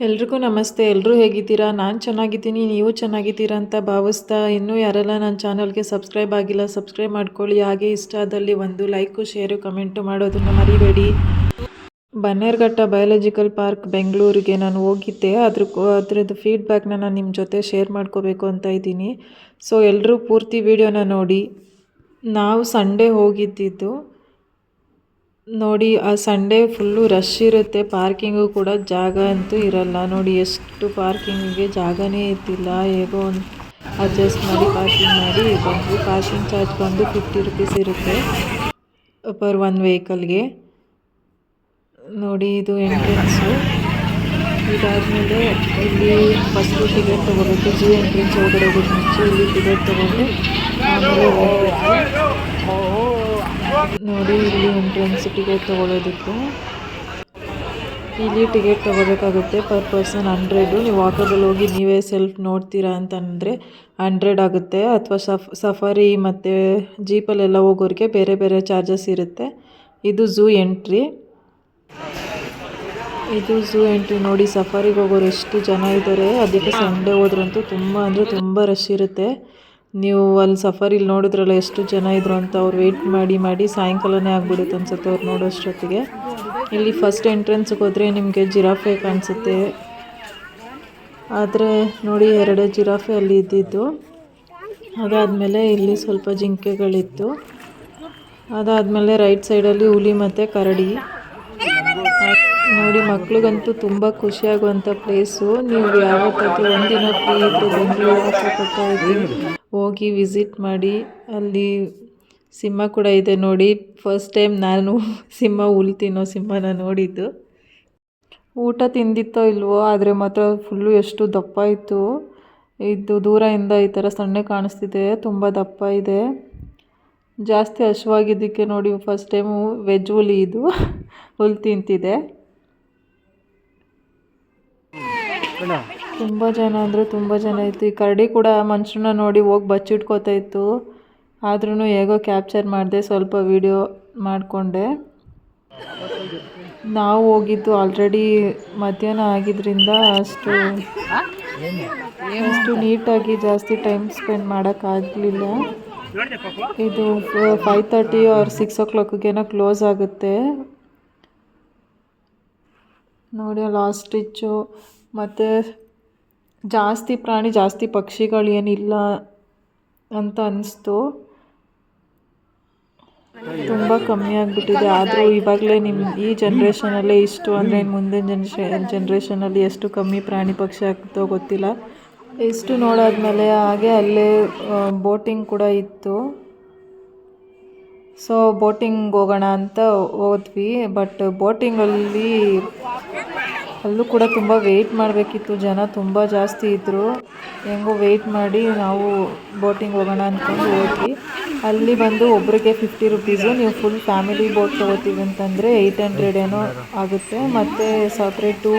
ಎಲ್ರಿಗೂ ನಮಸ್ತೆ. ಎಲ್ಲರೂ ಹೇಗಿದ್ದೀರಾ? ನಾನು ಚೆನ್ನಾಗಿದ್ದೀನಿ. ನೀವು ಚೆನ್ನಾಗಿದ್ದೀರಾ ಅಂತ ಭಾವಿಸ್ತಾ ಇನ್ನೂ ಯಾರೆಲ್ಲ ನನ್ನ ಚಾನಲ್ಗೆ ಸಬ್ಸ್ಕ್ರೈಬ್ ಆಗಿಲ್ಲ, ಸಬ್ಸ್ಕ್ರೈಬ್ ಮಾಡ್ಕೊಳ್ಳಿ. ಹಾಗೆ ಇಷ್ಟ ಆದಲ್ಲಿ ಒಂದು ಲೈಕು, ಶೇರು, ಕಮೆಂಟು ಮಾಡೋದನ್ನು ಮರಿಬೇಡಿ. ಬನ್ನೇರ್ಘಟ್ಟ ಬಯಾಲಜಿಕಲ್ ಪಾರ್ಕ್ ಬೆಂಗಳೂರಿಗೆ ನಾನು ಹೋಗಿದ್ದೆ. ಅದ್ರ ಅದ್ರದ್ದು ಫೀಡ್ಬ್ಯಾಕ್ನ ನಾನು ನಿಮ್ಮ ಜೊತೆ ಶೇರ್ ಮಾಡ್ಕೋಬೇಕು ಅಂತ ಇದ್ದೀನಿ. ಸೊ ಎಲ್ಲರೂ ಪೂರ್ತಿ ವಿಡಿಯೋನ ನೋಡಿ. ನಾವು ಸಂಡೇ ಹೋಗಿದ್ದಿದ್ದು ನೋಡಿ, ಆ ಸಂಡೇ ಫುಲ್ಲು ರಶ್ ಇರುತ್ತೆ. ಪಾರ್ಕಿಂಗು ಕೂಡ ಜಾಗ ಅಂತೂ ಇರಲ್ಲ. ನೋಡಿ, ಎಷ್ಟು ಪಾರ್ಕಿಂಗಿಗೆ ಜಾಗನೇ ಇದ್ದಿಲ್ಲ. ಹೇಗೋ ಒಂದು ಅಡ್ಜಸ್ಟ್ ಮಾಡಿ ಪಾರ್ಕಿಂಗ್ ಮಾಡಿ ಬಂದ್ವಿ ಪಾರ್ಕಿಂಗ್ ಚಾರ್ಜ್ ಬಂದು ಫಿಫ್ಟಿ ರುಪೀಸ್ ಇರುತ್ತೆ ಪರ್ ಒನ್ ವೆಹಿಕಲ್ಗೆ ನೋಡಿ, ಇದು ಎಂಟ್ರೆನ್ಸು ಇದಾದಮೇಲೆ ಇಲ್ಲಿ ಫಸ್ಟು ಟಿಕೆಟ್ ತೊಗೋಬೇಕು. ಜಿ ಎಂಟ್ರೆನ್ಸ್ ಒಳಗಡೆ ಮುಂಚೆ ಇಲ್ಲಿ ಟಿಕೆಟ್ ತೊಗೊಂಡು ಆಮೇಲೆ ಹೋಗಬೇಕು. ನೋಡಿ ಇಲ್ಲಿ ಎಂಟ್ರೆನ್ಸ್ ಟಿಕೆಟ್ ತೊಗೊಳೋದಕ್ಕೆ. ಇಲ್ಲಿ ಟಿಕೆಟ್ ತಗೋಬೇಕಾಗುತ್ತೆ ಪರ್ ಪರ್ಸನ್ ಹಂಡ್ರೆಡು ನೀವು ಆಟೋದಲ್ಲಿ ಹೋಗಿ ನೀವೇ ಸೆಲ್ಫ್ ನೋಡ್ತೀರಾ ಅಂತಂದರೆ ಹಂಡ್ರೆಡ್ ಆಗುತ್ತೆ. ಅಥವಾ ಸಫ್ ಸಫಾರಿ ಮತ್ತು ಜೀಪಲ್ಲೆಲ್ಲ ಹೋಗೋರಿಗೆ ಬೇರೆ ಬೇರೆ ಚಾರ್ಜಸ್ ಇರುತ್ತೆ. ಇದು ಝೂ ಎಂಟ್ರಿ ಇದು ಝೂ ಎಂಟ್ರಿ ನೋಡಿ ಸಫಾರಿಗೆ ಹೋಗೋರು ಎಷ್ಟು ಜನ ಇದ್ದಾರೆ ಅದಕ್ಕೆ ಸಂಡೆ ಹೋದ್ರಂತೂ ತುಂಬ ಅಂದರೆ ತುಂಬ ರಶ್ ಇರುತ್ತೆ. ನೀವು ಅಲ್ಲಿ ಇಲ್ಲಿ ನೋಡಿದ್ರಲ್ಲ ಎಷ್ಟು ಜನ ಇದ್ರು ಅಂತ ಅವ್ರು ವೆಯ್ಟ್ ಮಾಡಿ ಮಾಡಿ ಸಾಯಂಕಾಲನೇ ಆಗ್ಬಿಡುತ್ತೆ ಅನ್ಸುತ್ತೆ ಅವ್ರು ನೋಡೋಷ್ಟೊತ್ತಿಗೆ. ಇಲ್ಲಿ ಫಸ್ಟ್ ಎಂಟ್ರೆನ್ಸ್ಗೆ ಹೋದರೆ ನಿಮಗೆ ಜಿರಾಫೆ ಕಾಣಿಸುತ್ತೆ. ಆದರೆ ನೋಡಿ ಎರಡು ಜಿರಾಫೆ ಅಲ್ಲಿ ಇದ್ದಿದ್ದು. ಅದಾದಮೇಲೆ ಇಲ್ಲಿ ಸ್ವಲ್ಪ ಜಿಂಕೆಗಳಿತ್ತು. ಅದಾದಮೇಲೆ ರೈಟ್ ಸೈಡಲ್ಲಿ ಹುಲಿ ಮತ್ತು ಕರಡಿ. ನೋಡಿ ಮಕ್ಳಿಗಂತೂ ತುಂಬ ಖುಷಿಯಾಗುವಂಥ ಪ್ಲೇಸು ನೀವು ಯಾವತ್ತಾದರೂ ಒಂದಿನ ಫ್ರೀ ಬೆಂಗಳೂರು ಹೋಗಿ ವಿಸಿಟ್ ಮಾಡಿ. ಅಲ್ಲಿ ಸಿಂಹ ಕೂಡ ಇದೆ ನೋಡಿ. ಫಸ್ಟ್ ಟೈಮ್ ನಾನು ಸಿಂಹ ಹುಲ್ ತಿನ್ನೋ ಸಿಂಹನ ನೋಡಿದ್ದು. ಊಟ ತಿಂದಿತ್ತೋ ಇಲ್ವೋ, ಆದರೆ ಮಾತ್ರ ಫುಲ್ಲು ಎಷ್ಟು ದಪ್ಪ ಇತ್ತು. ಇದು ದೂರದಿಂದ ಈ ಥರ ಸಣ್ಣ ಕಾಣಿಸ್ತಿದೆ. ತುಂಬ ದಪ್ಪ ಇದೆ. ಜಾಸ್ತಿ ಹಶ್ವಾಗಿದ್ದಕ್ಕೆ ನೋಡಿ ಫಸ್ಟ್ ಟೈಮು ವೆಜ್ ಹುಲಿ ಇದು. ಹುಲ್ ತಿಂತಿದೆ. ತುಂಬ ಜನ ಅಂದರೆ ತುಂಬ ಜನ ಇತ್ತು. ಈ ಕರಡಿ ಕೂಡ ಮನುಷ್ಯನ ನೋಡಿ ಹೋಗಿ ಬಚ್ಚಿಟ್ಕೋತಾ ಇತ್ತು. ಆದ್ರೂ ಹೇಗೋ ಕ್ಯಾಪ್ಚರ್ ಮಾಡಿದೆ, ಸ್ವಲ್ಪ ವಿಡಿಯೋ ಮಾಡಿಕೊಂಡೆ. ನಾವು ಹೋಗಿದ್ದು ಆಲ್ರೆಡಿ ಮಧ್ಯಾಹ್ನ ಆಗಿದ್ದರಿಂದ ಅಷ್ಟು ಅಷ್ಟು ನೀಟಾಗಿ ಜಾಸ್ತಿ ಟೈಮ್ ಸ್ಪೆಂಡ್ ಮಾಡೋಕ್ಕಾಗಲಿಲ್ಲ ಇದು ಫೈವ್ ತರ್ಟಿ ಆರ್ ಸಿಕ್ಸ್ ಓ ಕ್ಲಾಕ್ಗೇನೋ ಕ್ಲೋಸ್ ಆಗುತ್ತೆ. ನೋಡಿ ಲಾಸ್ಟ್ ಸ್ಟಿಚ್ಚು ಮತ್ತು ಜಾಸ್ತಿ ಪ್ರಾಣಿ, ಜಾಸ್ತಿ ಪಕ್ಷಿಗಳು ಏನಿಲ್ಲ ಅಂತ ಅನ್ನಿಸ್ತು ತುಂಬ ಕಮ್ಮಿ ಆಗಿಬಿಟ್ಟಿದೆ. ಆದರೂ ಇವಾಗಲೇ ನಿಮ್ಮ ಈ ಜನ್ರೇಷನಲ್ಲೇ ಇಷ್ಟು ಅಂದರೆ ಮುಂದಿನ ಜನ್ರೇ ಜನ್ರೇಷನಲ್ಲಿ ಎಷ್ಟು ಕಮ್ಮಿ ಪ್ರಾಣಿ ಪಕ್ಷಿ ಆಗ್ತೋ ಗೊತ್ತಿಲ್ಲ. ಇಷ್ಟು ನೋಡಾದ್ಮೇಲೆ ಹಾಗೆ ಅಲ್ಲೇ ಬೋಟಿಂಗ್ ಕೂಡ ಇತ್ತು. ಸೊ ಬೋಟಿಂಗ್ ಹೋಗೋಣ ಅಂತ ಹೋದ್ವಿ. ಬಟ್ ಬೋಟಿಂಗಲ್ಲಿ ಅಲ್ಲೂ ಕೂಡ ತುಂಬ ವೆಯ್ಟ್ ಮಾಡಬೇಕಿತ್ತು. ಜನ ತುಂಬ ಜಾಸ್ತಿ ಇದ್ದರು ಹೆಂಗೋ ವೆಯ್ಟ್ ಮಾಡಿ ನಾವು ಬೋಟಿಂಗ್ ಹೋಗೋಣ ಅಂದ್ಕೊಂಡು ಹೋದ್ವಿ. ಅಲ್ಲಿ ಬಂದು ಒಬ್ಬರಿಗೆ ಫಿಫ್ಟಿ ರುಪೀಸು ನೀವು ಫುಲ್ ಫ್ಯಾಮಿಲಿ ಬೋಟ್ ತೊಗೋತೀವಿ ಅಂತಂದರೆ ಏಯ್ಟ್ ಹಂಡ್ರೆಡ್ ಏನೋ ಆಗುತ್ತೆ. ಮತ್ತು ಸಪ್ರೇಟು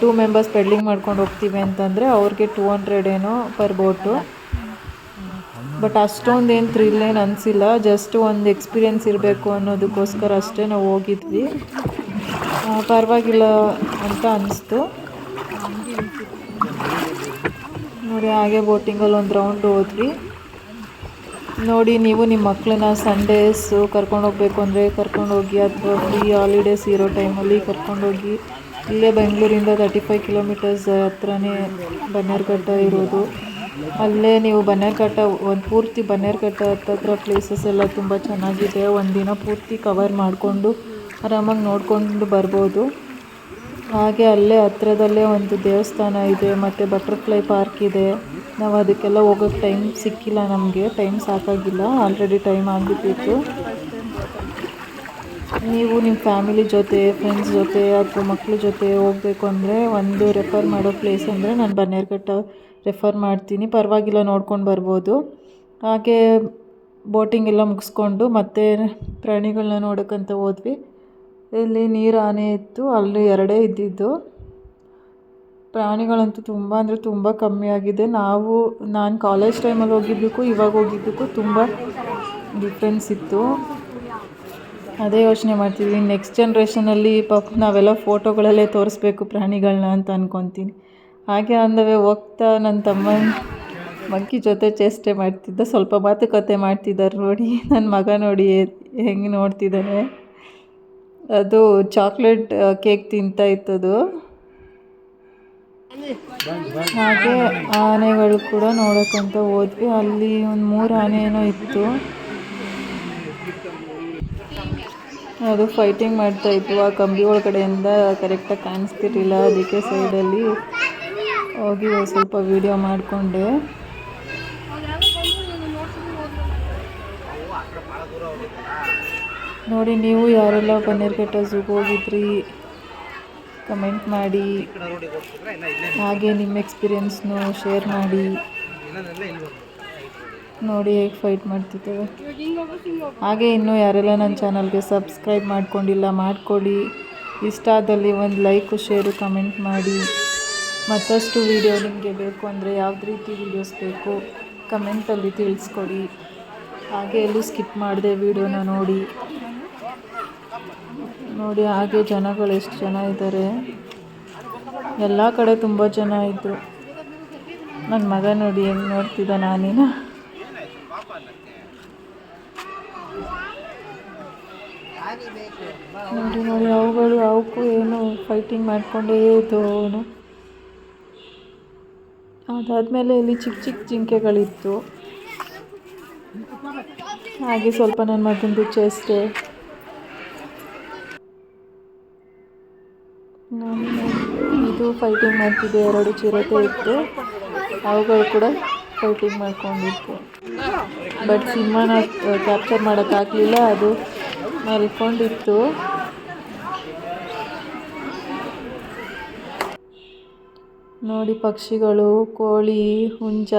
ಟೂ ಮೆಂಬರ್ಸ್ ಪೆಡ್ಲಿಂಗ್ ಮಾಡ್ಕೊಂಡು ಹೋಗ್ತೀವಿ ಅಂತಂದರೆ ಅವ್ರಿಗೆ ಟೂ ಹಂಡ್ರೆಡ್ ಏನೋ ಪರ್ ಬೋಟು ಬಟ್ ಅಷ್ಟೊಂದು ಏನು ಥ್ರಿಲ್ ಏನು ಅನಿಸಿಲ್ಲ. ಜಸ್ಟ್ ಒಂದು ಎಕ್ಸ್ಪೀರಿಯೆನ್ಸ್ ಇರಬೇಕು ಅನ್ನೋದಕ್ಕೋಸ್ಕರ ಅಷ್ಟೇ ನಾವು ಹೋಗಿದ್ವಿ. ಪರವಾಗಿಲ್ಲ ಅಂತ ಅನ್ನಿಸ್ತು ನೋಡಿ, ಹಾಗೆ ಬೋಟಿಂಗಲ್ಲಿ ಒಂದು ರೌಂಡ್ ಹೋದ್ವಿ. ನೋಡಿ, ನೀವು ನಿಮ್ಮ ಮಕ್ಕಳನ್ನ ಸಂಡೇಸು ಕರ್ಕೊಂಡು ಹೋಗ್ಬೇಕು ಅಂದರೆ ಕರ್ಕೊಂಡೋಗಿ ಅಥವಾ ಫ್ರೀ ಹಾಲಿಡೇಸ್ ಇರೋ ಟೈಮಲ್ಲಿ ಕರ್ಕೊಂಡೋಗಿ ಇಲ್ಲೇ ಬೆಂಗಳೂರಿಂದ ತರ್ಟಿ ಫೈವ್ ಕಿಲೋಮೀಟರ್ಸ್ ಹತ್ರನೇ ಬನ್ನೇರುಘಟ್ಟ ಇರೋದು. ಅಲ್ಲೇ ನೀವು ಬನ್ನೇರುಘಟ್ಟ, ಒಂದು ಪೂರ್ತಿ ಬನ್ನೇರುಘಟ್ಟ ಹತ್ತತ್ರ ಪ್ಲೇಸಸ್ ಎಲ್ಲ ತುಂಬ ಚೆನ್ನಾಗಿದೆ. ಒಂದಿನ ಪೂರ್ತಿ ಕವರ್ ಮಾಡಿಕೊಂಡು ಆರಾಮಾಗಿ ನೋಡಿಕೊಂಡು ಬರ್ಬೋದು. ಹಾಗೆ ಅಲ್ಲೇ ಹತ್ರದಲ್ಲೇ ಒಂದು ದೇವಸ್ಥಾನ ಇದೆ, ಮತ್ತು ಬಟರ್ಫ್ಲೈ ಪಾರ್ಕ್ ಇದೆ. ನಾವು ಅದಕ್ಕೆಲ್ಲ ಹೋಗೋಕ್ಕೆ ಟೈಮ್ ಸಿಕ್ಕಿಲ್ಲ ನಮಗೆ, ಟೈಮ್ ಸಾಕಾಗಿಲ್ಲ, ಆಲ್ರೆಡಿ ಟೈಮ್ ಆಗಿಬಿಟ್ಟಿತ್ತು. ನೀವು ನಿಮ್ಮ ಫ್ಯಾಮಿಲಿ ಜೊತೆ, ಫ್ರೆಂಡ್ಸ್ ಜೊತೆ ಅಥವಾ ಮಕ್ಕಳ ಜೊತೆ ಹೋಗಬೇಕು ಅಂದರೆ ಒಂದು ರೆಫರ್ ಮಾಡೋ ಪ್ಲೇಸ್ ಅಂದರೆ ನಾನು ಬನ್ನೇರ್ಘಟ್ಟ ರೆಫರ್ ಮಾಡ್ತೀನಿ. ಪರವಾಗಿಲ್ಲ ನೋಡ್ಕೊಂಡು ಬರ್ಬೋದು. ಹಾಗೆ ಬೋಟಿಂಗ್ ಎಲ್ಲ ಮುಗಿಸ್ಕೊಂಡು ಮತ್ತೆ ಪ್ರಾಣಿಗಳನ್ನ ನೋಡೋಕ್ಕಂತ ಹೋದ್ವಿ. ಇಲ್ಲಿ ನೀರು ಆನೆ ಇತ್ತು, ಅಲ್ಲಿ ಎರಡೇ ಇದ್ದಿದ್ದು. ಪ್ರಾಣಿಗಳಂತೂ ತುಂಬ ಅಂದರೆ ತುಂಬ ಕಮ್ಮಿ ಆಗಿದೆ. ನಾವು, ನಾನು ಕಾಲೇಜ್ ಟೈಮಲ್ಲಿ ಹೋಗಿದ್ದಕ್ಕೂ ಇವಾಗ ಹೋಗಿದ್ದಕ್ಕೂ ತುಂಬ ಡಿಫ್ರೆನ್ಸ್ ಇತ್ತು. ಅದೇ ಯೋಚನೆ ಮಾಡ್ತಿದ್ವಿ ನೆಕ್ಸ್ಟ್ ಜನ್ರೇಷನಲ್ಲಿ ಪಾಪ ನಾವೆಲ್ಲ ಫೋಟೋಗಳಲ್ಲೇ ತೋರಿಸ್ಬೇಕು ಪ್ರಾಣಿಗಳನ್ನ ಅಂತ ಅಂದ್ಕೊತೀನಿ ಹಾಗೆ ಅಂದವೇ ಹೋಗ್ತಾ ನನ್ನ ತಮ್ಮ ಮಂಕಿ ಜೊತೆ ಚೇಷ್ಟೆ ಮಾಡ್ತಿದ್ದ, ಸ್ವಲ್ಪ ಮಾತುಕತೆ ಮಾಡ್ತಿದ್ದಾರೆ ನೋಡಿ ನನ್ನ ಮಗ ನೋಡಿ ಹೆಂಗೆ ನೋಡ್ತಿದ್ದಾನೆ. ಅದು ಚಾಕ್ಲೇಟ್ ಕೇಕ್ ತಿಂತಾ ಇತ್ತದು ಹಾಗೆ ಆನೆಗಳು ಕೂಡ ನೋಡೋಕ್ಕಂತ ಹೋದ್ವಿ. ಅಲ್ಲಿ ಒಂದು ಮೂರು ಆನೆ ಏನೋ ಇತ್ತು. ಅದು ಫೈಟಿಂಗ್ ಮಾಡ್ತಾ ಇದ್ವು. ಆ ಕಂಬಿ ಒಳಗಡೆಯಿಂದ ಕರೆಕ್ಟಾಗಿ ಕಾಣಿಸ್ತಿರ್ಲಿಲ್ಲ. ಅದಕ್ಕೆ ಸೈಡಲ್ಲಿ ಹೋಗಿ ಸ್ವಲ್ಪ ವಿಡಿಯೋ ಮಾಡಿಕೊಂಡೆ. ನೋಡಿ, ನೀವು ಯಾರೆಲ್ಲ ಬನ್ನೇರುಘಟ್ಟ ಝೂಗೆ ಹೋಗಿದ್ರಿ? ಕಮೆಂಟ್ ಮಾಡಿ. ಹಾಗೆ ನಿಮ್ಮ ಎಕ್ಸ್ಪೀರಿಯನ್ಸ್ನು ಶೇರ್ ಮಾಡಿ. ನೋಡಿ ಹೇಗೆ ಫೈಟ್ ಮಾಡ್ತಿದ್ದೇವೆ. ಹಾಗೆ ಇನ್ನೂ ಯಾರೆಲ್ಲ ನನ್ನ ಚಾನಲ್ಗೆ ಸಬ್ಸ್ಕ್ರೈಬ್ ಮಾಡ್ಕೊಂಡಿಲ್ಲ, ಮಾಡಿಕೊಡಿ. ಇಷ್ಟ ಆದಲ್ಲಿ ಒಂದು ಲೈಕು, ಶೇರು, ಕಮೆಂಟ್ ಮಾಡಿ. ಮತ್ತಷ್ಟು ವೀಡಿಯೋ ನಿಮಗೆ ಬೇಕು ಅಂದರೆ ಯಾವ್ದು ರೀತಿ ವೀಡಿಯೋಸ್ ಬೇಕು, ಕಮೆಂಟಲ್ಲಿ ತಿಳಿಸ್ಕೊಡಿ. ಹಾಗೆ ಎಲ್ಲೂ ಸ್ಕಿಪ್ ಮಾಡಿದೆ ವಿಡಿಯೋನ ನೋಡಿ. ನೋಡಿ ಹಾಗೆ ಜನಗಳು ಎಷ್ಟು ಜನ ಇದ್ದಾರೆ ಎಲ್ಲ ಕಡೆ ತುಂಬ ಜನ ಇದ್ದರು ನನ್ನ ಮಗ ನೋಡಿ ಹೆಂಗೆ ನೋಡ್ತಿದ್ದ ನಾನಿನ. ನೋಡಿ ನೋಡಿ ಅವುಗಳು ಅವಕ್ಕೂ ಏನು ಫೈಟಿಂಗ್ ಮಾಡಿಕೊಂಡೇ ಇತ್ತು ಅವನು. ಅದಾದಮೇಲೆ ಇಲ್ಲಿ ಚಿಕ್ಕ ಚಿಕ್ಕ ಜಿಂಕೆಗಳಿತ್ತು. ಹಾಗೆ ಸ್ವಲ್ಪ ನನ್ನ ಮಗಂದು ಚೇಷ್ಟೆ ಇದು ಫೈಟಿಂಗ್ ಮಾಡ್ತಿದ್ದೆ, ಎರಡು ಚಿರತೆ ಇತ್ತು. ಅವುಗಳು ಕೂಡ ಫೈಟಿಂಗ್ ಮಾಡ್ಕೊಂಡಿತ್ತು ಬಟ್ ಸಿನಿಮಾನ ಕ್ಯಾಪ್ಚರ್ ಮಾಡೋಕ್ಕಾಗಲಿಲ್ಲ ಅದು ಮಲ್ಕೊಂಡಿತ್ತು. ನೋಡಿ ಪಕ್ಷಿಗಳು, ಕೋಳಿ, ಹುಂಜ,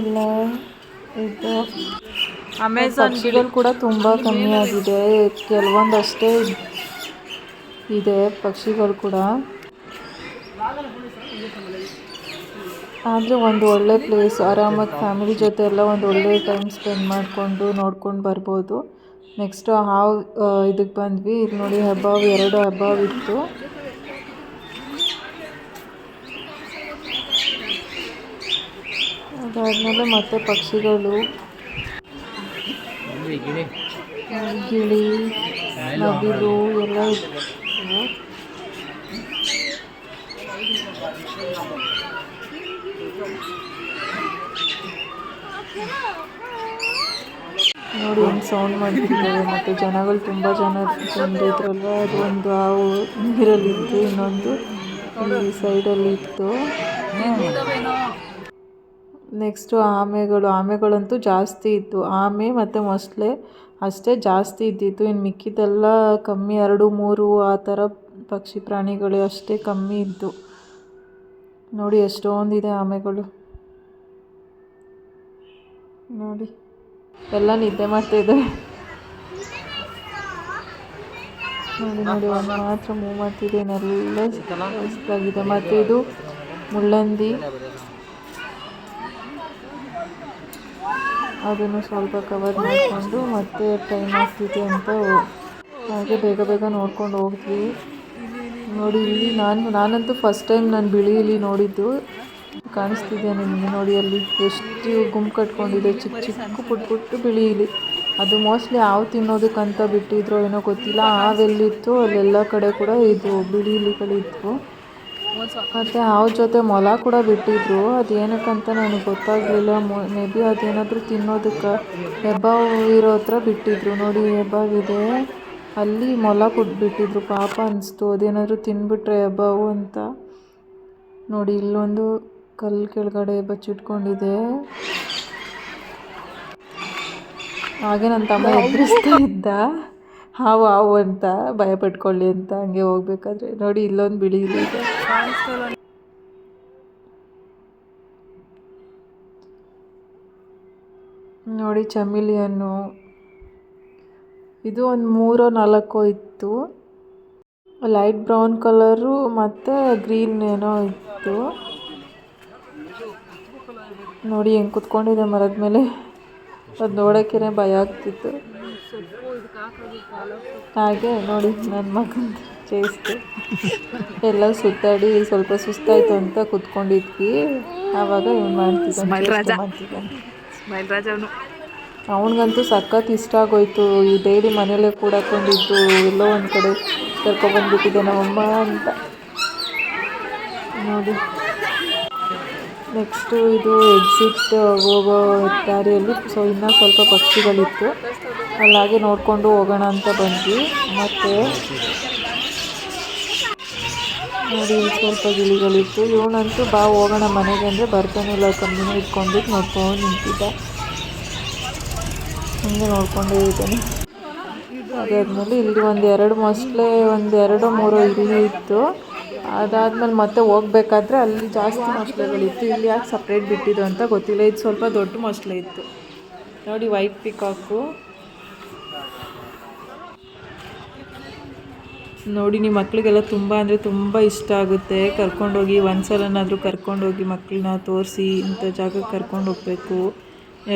ಎಲ್ಲ. ಇದ್ದು ಪಕ್ಷಿಗಳು ಕೂಡ ತುಂಬಾ ಕಮ್ಮಿ ಆಗಿದೆ. ಕೆಲವೊಂದಷ್ಟೇ ಇದೆ ಪಕ್ಷಿಗಳು ಕೂಡ. ಆದರೆ ಒಂದು ಒಳ್ಳೆ ಪ್ಲೇಸ್ ಆರಾಮಾಗಿ ಫ್ಯಾಮಿಲಿ ಜೊತೆ ಎಲ್ಲ ಒಂದು ಒಳ್ಳೆ ಟೈಮ್ ಸ್ಪೆಂಡ್ ಮಾಡಿಕೊಂಡು ನೋಡ್ಕೊಂಡು ಬರ್ಬೋದು. ನೆಕ್ಸ್ಟು ಹಾವು ಇದಕ್ಕೆ ಬಂದ್ವಿ. ಇಲ್ಲಿ ನೋಡಿ ಹೆಬ್ಬಾವು ಎರಡು ಹೆಬ್ಬಾವು ಇತ್ತು. ಅದಾದಮೇಲೆ ಮತ್ತೆ ಪಕ್ಷಿಗಳು. ಗಿಳಿ. ನವಿಲು ಎಲ್ಲ ಇತ್ತು. ನೋಡಿ ಒಂದು ಸೌಂಡ್ ಮಾಡ್ತಿದ್ದಾರೆ ಮತ್ತು ಜನಗಳು ತುಂಬ ಜನ ಬಂದಿದ್ರಲ್ವ? ಅದು ಒಂದು ಹಾವು ನೀರಲ್ಲಿತ್ತು ಇನ್ನೊಂದು ಈ ಸೈಡಲ್ಲಿ ಇತ್ತು. ನೆಕ್ಸ್ಟು ಆಮೆಗಳು, ಆಮೆಗಳಂತೂ ಜಾಸ್ತಿ ಇತ್ತು. ಆಮೆ ಮತ್ತು ಮೊಸಳೆ ಅಷ್ಟೇ ಜಾಸ್ತಿ ಇದ್ದಿತ್ತು. ಇನ್ನು ಮಿಕ್ಕಿದ್ದೆಲ್ಲ ಕಮ್ಮಿ, ಎರಡು, ಮೂರು, ಆ ಥರ ಪಕ್ಷಿ ಪ್ರಾಣಿಗಳು ಅಷ್ಟೇ ಕಮ್ಮಿ ಇತ್ತು ನೋಡಿ ಎಷ್ಟೊಂದಿದೆ ಆಮೆಗಳು. ನೋಡಿ. ಎಲ್ಲ ನಿದ್ದೆ ಮಾಡ್ತಾಯಿದ್ದಾರೆ ನೋಡಿ ನೋಡಿ, ಒಂದು ಮಾತ್ರ ಮೂವ್ ಮಾಡ್ತಿದೆ. ಇನ್ನೆಲ್ಲ ಮತ್ತು ಇದು ಮುಳ್ಳಂದಿ. ಅದನ್ನು ಸ್ವಲ್ಪ ಕವರ್ ಮಾಡಿಕೊಂಡು ಮತ್ತೆ ಟೈಮ್ ಆಗ್ತಿದೆ ಅಂತ ಹಾಗೆ ಬೇಗ ಬೇಗ ನೋಡ್ಕೊಂಡು ಹೋಗ್ತೀವಿ. ನೋಡಿ, ಇಲ್ಲಿ ನಾನು, ನಾನಂತೂ ಫಸ್ಟ್ ಟೈಮ್ ನಾನು ಬಿಳಿ ಇಲ್ಲಿ ನೋಡಿದ್ದು. ಕಾಣಿಸ್ತಿದೆ ನಿಮಗೆ ನೋಡಿ ಅಲ್ಲಿ ಎಷ್ಟು ಗುಂಪು ಕಟ್ಕೊಂಡಿದೆ, ಚಿಕ್ಕ ಚಿಕ್ಕ ಪುಟ್ಟ ಪುಟ್ಟು ಬಿಳಿ ಇಲ್ಲಿ ಅದು ಮೋಸ್ಟ್ಲಿ ಹಾವು ತಿನ್ನೋದಕ್ಕಂತ ಬಿಟ್ಟಿದ್ರೋ ಏನೋ ಗೊತ್ತಿಲ್ಲ. ಹಾವೆಲ್ಲಿತ್ತು ಅಲ್ಲೆಲ್ಲ ಕಡೆ ಕೂಡ ಇದು ಬಿಳಿ ಇಲಿಗಳಿದ್ವು ಮತ್ತು ಹಾವು ಜೊತೆ ಮೊಲ ಕೂಡ ಬಿಟ್ಟಿದ್ರು. ಅದು ಏನಕ್ಕಂತ ನನಗೆ ಗೊತ್ತಾಗಲಿಲ್ಲ. ಮೇ ಬಿ ಅದೇನಾದರೂ ತಿನ್ನೋದಕ್ಕೆ ಹೆಬ್ಬಾವು ಇರೋ ಹತ್ರ ಬಿಟ್ಟಿದ್ರು. ನೋಡಿ ಹೆಬ್ಬಾವಿದೆ ಅಲ್ಲಿ ಮೊಲ ಕೊಟ್ಬಿಟ್ಟಿದ್ರು ಪಾಪ ಅನಿಸ್ತು. ಅದೇನಾದರೂ ತಿನ್ಬಿಟ್ರೆ ಹೆಬ್ಬಾವು ಅಂತ. ನೋಡಿ, ಇಲ್ಲೊಂದು ಕಲ್ಲು ಕೆಳಗಡೆ ಬಚ್ಚಿಟ್ಕೊಂಡಿದೆ ಹಾಗೆ ನನ್ನ ತಮ್ಮ ಎದುರಿಸ್ತಾ ಇದ್ದ. ಹಾವು ಹಾವು ಅಂತ ಭಯ ಪಟ್ಕೊಳ್ಳಿ ಅಂತ ಹಂಗೆ ಹೋಗ್ಬೇಕಾದ್ರೆ. ನೋಡಿ, ಇಲ್ಲೊಂದು ಬಿಳಿ ನೋಡಿ, ಚಮಿಲಿಯನ್ನು. ಇದು ಒಂದು ಮೂರೋ, ನಾಲ್ಕೋ ಇತ್ತು. ಲೈಟ್ ಬ್ರೌನ್ ಕಲರು ಮತ್ತು ಗ್ರೀನ್ ಏನೋ ಇತ್ತು. ನೋಡಿ, ಹೆಂಗೆ ಕುತ್ಕೊಂಡಿದೆ ಮರದ ಮೇಲೆ. ಅದು ನೋಡೋಕ್ಕೇನೆ ಭಯ ಆಗ್ತಿತ್ತು. ಹಾಗೆ ನೋಡಿ ನನ್ನ ಮಗನ ಚೇಸ್ತು ಎಲ್ಲ ಸುತ್ತಾಡಿ ಸ್ವಲ್ಪ ಸುಸ್ತಾಯ್ತು ಅಂತ ಕುತ್ಕೊಂಡಿದ್ವಿ. ಆವಾಗ ಇವ್ನು. ಮಾಡ್ತಿದ್ದಾನೆ ಅವನಿಗಂತೂ ಸಖತ್ ಇಷ್ಟ ಆಗೋಯ್ತು. ಈ ಡೈಲಿ ಮನೇಲೇ ಕೂಡಾಕೊಂಡಿದ್ದು ಎಲ್ಲೋ ಒಂದು ಕಡೆ ಕರ್ಕೊಬಂದ್ಬಿಟ್ಟಿದ್ದೆ ನಮ್ಮಮ್ಮ ಅಂತ. ನೋಡಿ. ನೆಕ್ಸ್ಟು ಇದು ಎಕ್ಸಿಟ್ ಹೋಗೋ ದಾರಿಯಲ್ಲಿ ಸೊ ಇನ್ನೂ ಸ್ವಲ್ಪ ಪಕ್ಷಿಗಳಿತ್ತು. ಅಲ್ಲಾಗೆ ನೋಡಿಕೊಂಡು ಹೋಗೋಣ ಅಂತ ಬಂದ್ವಿ. ಮತ್ತು ನೋಡಿ ಸ್ವಲ್ಪ ಗಿಳಿಗಳಿತ್ತು. ಇವನಂತೂ ಬಾ, ಹೋಗೋಣ ಮನೆಗೆ ಅಂದರೆ ಬರ್ತಾನೆ ಇಲ್ಲ. ಕಮ್ಮಿನೂ ಇಟ್ಕೊಂಡು ನೋಡ್ಕೊಂಡು ನಿಂತಿದ್ದ. ಹಂಗೆ ನೋಡ್ಕೊಂಡೇ ಇದ್ದಾನೆ. ಅದಾದ್ಮೇಲೆ ಇಲ್ಲಿ ಒಂದು ಎರಡು ಮೊಸಳೆ ಒಂದು ಎರಡು ಮೂರು ಇಲ್ಲಿ ಇತ್ತು. ಅದಾದ್ಮೇಲೆ ಮತ್ತೆ ಹೋಗ್ಬೇಕಾದ್ರೆ ಅಲ್ಲಿ ಜಾಸ್ತಿ ಮೊಸಳೆಗಳಿತ್ತು ಇಲ್ಲಿ ಯಾಕೆ ಸಪ್ರೇಟ್ ಬಿಟ್ಟಿದ್ದು ಅಂತ ಗೊತ್ತಿಲ್ಲ. ಇದು ಸ್ವಲ್ಪ ದೊಡ್ಡ ಮೊಸಳೆ ಇತ್ತು. ನೋಡಿ ವೈಟ್ ಪಿಕಾಕು ನೋಡಿ ನಿಮ್ಮ ಮಕ್ಕಳಿಗೆಲ್ಲ ತುಂಬ ಅಂದರೆ ತುಂಬ ಇಷ್ಟ ಆಗುತ್ತೆ. ಕರ್ಕೊಂಡೋಗಿ ಒಂದು ಸಲನಾದರೂ ಕರ್ಕೊಂಡೋಗಿ ಮಕ್ಕಳನ್ನ ತೋರಿಸಿ ಇಂಥ ಜಾಗಕ್ಕೆ ಕರ್ಕೊಂಡು ಹೋಗಬೇಕು.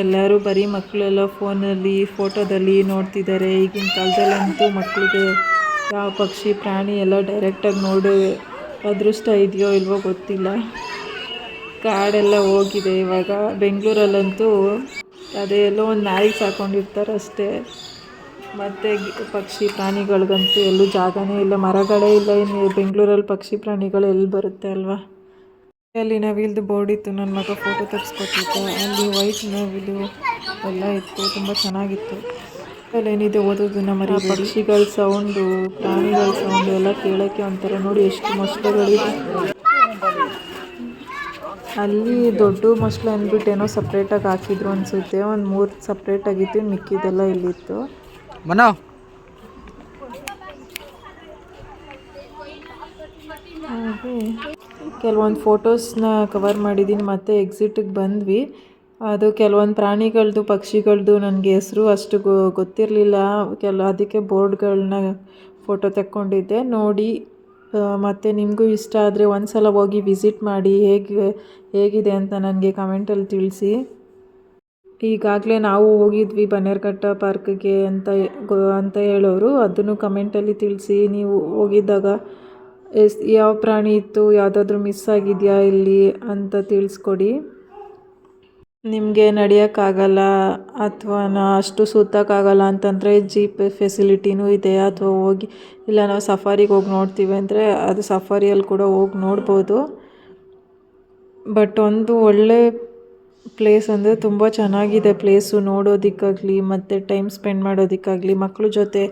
ಎಲ್ಲರೂ ಬರೀ ಮಕ್ಕಳೆಲ್ಲ ಫೋನಲ್ಲಿ, ಫೋಟೋದಲ್ಲಿ ನೋಡ್ತಿದ್ದಾರೆ. ಈಗಿನ ಕಾಲದಲ್ಲಂತೂ ಮಕ್ಕಳಿಗೆ ಯಾವ ಪಕ್ಷಿ, ಪ್ರಾಣಿ ಎಲ್ಲ ಡೈರೆಕ್ಟಾಗಿ ನೋಡಿ, ಅದೃಷ್ಟ ಇದೆಯೋ ಇಲ್ವೋ ಗೊತ್ತಿಲ್ಲ. ಕಾಡೆಲ್ಲ ಹೋಗಿದೆ ಇವಾಗ. ಬೆಂಗಳೂರಲ್ಲಂತೂ ಅದೇ ಎಲ್ಲೋ ಒಂದು ನಾಯಿ ಸಾಕೊಂಡಿರ್ತಾರೆ ಅಷ್ಟೇ ಮತ್ತು ಪಕ್ಷಿ ಪ್ರಾಣಿಗಳಿಗಂತೂ ಎಲ್ಲೂ ಜಾಗನೇ ಇಲ್ಲ. ಮರಗಳೇ ಇಲ್ಲ. ಇನ್ನು ಬೆಂಗಳೂರಲ್ಲಿ ಪಕ್ಷಿ ಪ್ರಾಣಿಗಳು ಎಲ್ಲಿ ಬರುತ್ತೆ ಅಲ್ವಾ? ಅಲ್ಲಿ ನವಿಲ್ದು ಬೋರ್ಡ್ ಇತ್ತು. ನನ್ನ ಮಗ ಫೋಟೋ ತರಿಸ್ಕೊಟ್ಟಿತ್ತು ಅಲ್ಲಿ ವೈಟ್ ನವಿಲು ಎಲ್ಲ ಇತ್ತು. ತುಂಬ ಚೆನ್ನಾಗಿತ್ತು. ಅಲ್ಲೇನಿದೆ ನಮ್ಮ ಮರಿ ಪಕ್ಷಿಗಳ ಸೌಂಡು ಪ್ರಾಣಿಗಳ ಸೌಂಡು ಎಲ್ಲ ಕೇಳೋಕ್ಕೆ ಒಂಥರ ನೋಡಿ ಎಷ್ಟು ಮೊಸಳೆಗಳಿದೆ. ಅಲ್ಲಿ ದೊಡ್ಡ ಮೊಸಳೆ ಅಂದ್ಬಿಟ್ಟು ಏನೋ ಸಪ್ರೇಟಾಗಿ ಹಾಕಿದ್ರು ಅನಿಸುತ್ತೆ. ಒಂದು ಮೂರು ಸಪ್ರೇಟಾಗಿತ್ತು ಮಿಕ್ಕಿದೆಲ್ಲ ಇಲ್ಲಿತ್ತು. ಮನೋ ಕೆಲವೊಂದು ಫೋಟೋಸ್ನ ಕವರ್ ಮಾಡಿದ್ದೀನಿ ಮತ್ತೆ ಎಕ್ಸಿಟಿಗೆ ಬಂದ್ವಿ. ಅದು ಕೆಲವೊಂದು ಪ್ರಾಣಿಗಳದ್ದು ಪಕ್ಷಿಗಳದ್ದು ನನಗೆ ಹೆಸರು ಅಷ್ಟು ಗೊತ್ತಿರಲಿಲ್ಲ. ಕೆಲ, ಅದಕ್ಕೆ ಬೋರ್ಡ್ಗಳನ್ನ ಫೋಟೋ ತೆಕ್ಕೊಂಡಿದ್ದೆ. ನೋಡಿ ಮತ್ತು ನಿಮಗೂ ಇಷ್ಟ ಆದರೆ ಒಂದು ಸಲ ಹೋಗಿ ವಿಸಿಟ್ ಮಾಡಿ, ಹೇಗೆ, ಹೇಗಿದೆ ಅಂತ ನನಗೆ ಕಮೆಂಟಲ್ಲಿ ತಿಳಿಸಿ. ಈಗಾಗಲೇ ನಾವು ಹೋಗಿದ್ವಿ ಬನ್ನೇರುಘಟ್ಟ ಪಾರ್ಕ್ಗೆ ಅಂತ ಗೊ- ಅಂತ ಹೇಳೋರು. ಅದನ್ನು ಕಮೆಂಟಲ್ಲಿ ತಿಳಿಸಿ. ನೀವು ಹೋಗಿದ್ದಾಗ ಎಸ್, ಯಾವ ಪ್ರಾಣಿ ಇತ್ತು? ಯಾವುದಾದ್ರೂ ಮಿಸ್ ಆಗಿದೆಯಾ ಇಲ್ಲಿ ಅಂತ ತಿಳಿಸ್ಕೊಡಿ. ನಿಮಗೆ ನಡೆಯೋಕ್ಕಾಗಲ್ಲ ಅಥವಾ ನಾ ಅಷ್ಟು ಸುತ್ತಕ್ಕಾಗಲ್ಲ ಅಂತಂದರೆ ಜೀಪ್ ಫೆಸಿಲಿಟಿನೂ ಇದೆ. ಅಥವಾ ಹೋಗಿ, ಇಲ್ಲ ನಾವು ಸಫಾರಿಗೆ ಹೋಗಿ ನೋಡ್ತೀವಿ ಅಂದರೆ ಅದು ಸಫಾರಿಯಲ್ಲಿ ಕೂಡ ಹೋಗಿ ನೋಡ್ಬೋದು. ಬಟ್ ಒಂದು ಒಳ್ಳೆ ಪ್ಲೇಸ್ ಅಂದರೆ ತುಂಬ ಚೆನ್ನಾಗಿದೆ ಪ್ಲೇಸು ನೋಡೋದಕ್ಕಾಗಲಿ, ಮತ್ತು ಟೈಮ್ ಸ್ಪೆಂಡ್ ಮಾಡೋದಕ್ಕಾಗಲಿ ಮಕ್ಕಳ ಜೊತೆ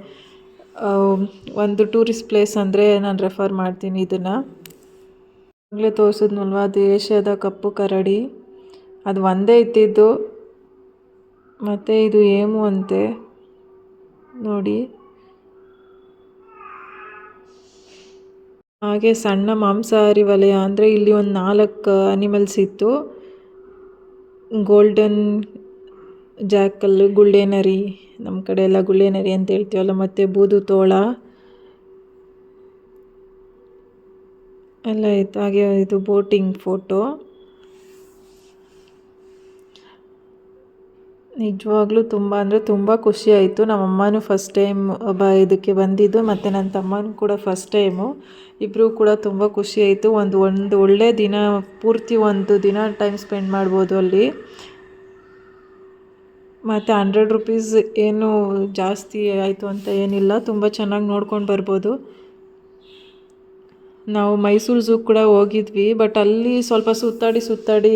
ಒಂದು ಟೂರಿಸ್ಟ್ ಪ್ಲೇಸ್ ಅಂದರೆ ನಾನು ರೆಫರ್ ಮಾಡ್ತೀನಿ ಇದನ್ನು. ಆಗಲೇ ತೋರಿಸಿದ್ನಲ್ವ ಅದು ಏಷ್ಯಾದ ಕಪ್ಪು ಕರಡಿ. ಅದು ಒಂದೇ ಇದ್ದಿದ್ದು, ಮತ್ತು ಇದು ಏಮು ಅಂತೆ. ನೋಡಿ. ಹಾಗೆ ಸಣ್ಣ ಮಾಂಸಾಹಾರಿ ವಲಯ ಅಂದರೆ ಇಲ್ಲಿ ಒಂದು ನಾಲ್ಕು ಅನಿಮಲ್ಸ್ ಇತ್ತು. ಗೋಲ್ಡನ್ ಜಾಕಲ್ ಗುಳ್ಳೆನರಿ ನಮ್ಮ ಕಡೆ ಎಲ್ಲ ಗುಳ್ಳೆನರಿ ಅಂತ ಹೇಳ್ತೀವಲ್ಲ, ಮತ್ತು ಬೂದು ತೋಳ. ಎಲ್ಲ ಇತ್ತು ಹಾಗೆ ಇದು ಬೋಟಿಂಗ್ ಫೋಟೋ ನಿಜವಾಗ್ಲೂ ತುಂಬ ಅಂದರೆ ತುಂಬ ಖುಷಿ ಆಯಿತು. ನಮ್ಮ ಅಮ್ಮನೂ ಫಸ್ಟ್ ಟೈಮ್ ಬ ಇದಕ್ಕೆ ಬಂದಿದ್ದು, ಮತ್ತು ನನ್ನ ತಮ್ಮನೂ ಕೂಡ ಫಸ್ಟ್ ಟೈಮು ಇಬ್ಬರೂ ಕೂಡ ತುಂಬ ಖುಷಿ ಆಯಿತು. ಒಂದು ಒಂದು ಒಳ್ಳೆಯ ದಿನ, ಪೂರ್ತಿ ಒಂದು ದಿನ ಟೈಮ್ ಸ್ಪೆಂಡ್ ಮಾಡ್ಬೋದು ಅಲ್ಲಿ. ಮತ್ತು ಹಂಡ್ರೆಡ್ ರುಪೀಸ್ ಏನು ಜಾಸ್ತಿ ಆಯಿತು ಅಂತ ಏನಿಲ್ಲ. ತುಂಬ ಚೆನ್ನಾಗಿ ನೋಡ್ಕೊಂಡು ಬರ್ಬೋದು. ನಾವು ಮೈಸೂರು ಝೂ ಕೂಡ ಹೋಗಿದ್ವಿ ಬಟ್ ಅಲ್ಲಿ ಸ್ವಲ್ಪ ಸುತ್ತಾಡಿ ಸುತ್ತಾಡಿ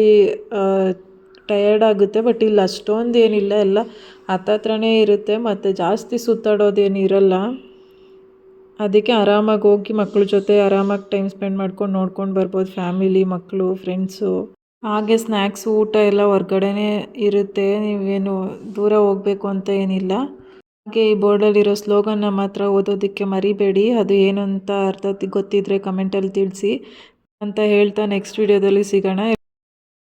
ಟಯರ್ಡ್ ಆಗುತ್ತೆ ಬಟ್ ಇಲ್ಲಿ ಅಷ್ಟೊಂದು ಏನಿಲ್ಲ ಎಲ್ಲ ಹತ್ತತ್ರನೇ ಇರುತ್ತೆ, ಮತ್ತು ಜಾಸ್ತಿ ಸುತ್ತಾಡೋದೇನು ಇರಲ್ಲ. ಅದಕ್ಕೆ ಆರಾಮಾಗಿ ಹೋಗಿ ಮಕ್ಕಳ ಜೊತೆ ಆರಾಮಾಗಿ ಟೈಮ್ ಸ್ಪೆಂಡ್ ಮಾಡ್ಕೊಂಡು ನೋಡ್ಕೊಂಡು ಬರ್ಬೋದು. ಫ್ಯಾಮಿಲಿ ಮಕ್ಕಳು ಫ್ರೆಂಡ್ಸು ಹಾಗೆ ಸ್ನ್ಯಾಕ್ಸ್ ಊಟ ಎಲ್ಲ ಹೊರ್ಗಡೆನೇ ಇರುತ್ತೆ. ನೀವೇನು ದೂರ ಹೋಗಬೇಕು ಅಂತ ಏನಿಲ್ಲ. ಹಾಗೆ ಈ ಬೋರ್ಡಲ್ಲಿರೋ ಸ್ಲೋಗನ್ನ ಮಾತ್ರ ಓದೋದಕ್ಕೆ ಮರಿಬೇಡಿ. ಅದು ಏನು ಅಂತ ಅರ್ಥ ಗೊತ್ತಿದ್ದರೆ ಕಮೆಂಟಲ್ಲಿ ತಿಳಿಸಿ. ಅಂತ ಹೇಳ್ತಾ ನೆಕ್ಸ್ಟ್ ವಿಡಿಯೋದಲ್ಲಿ ಸಿಗೋಣ.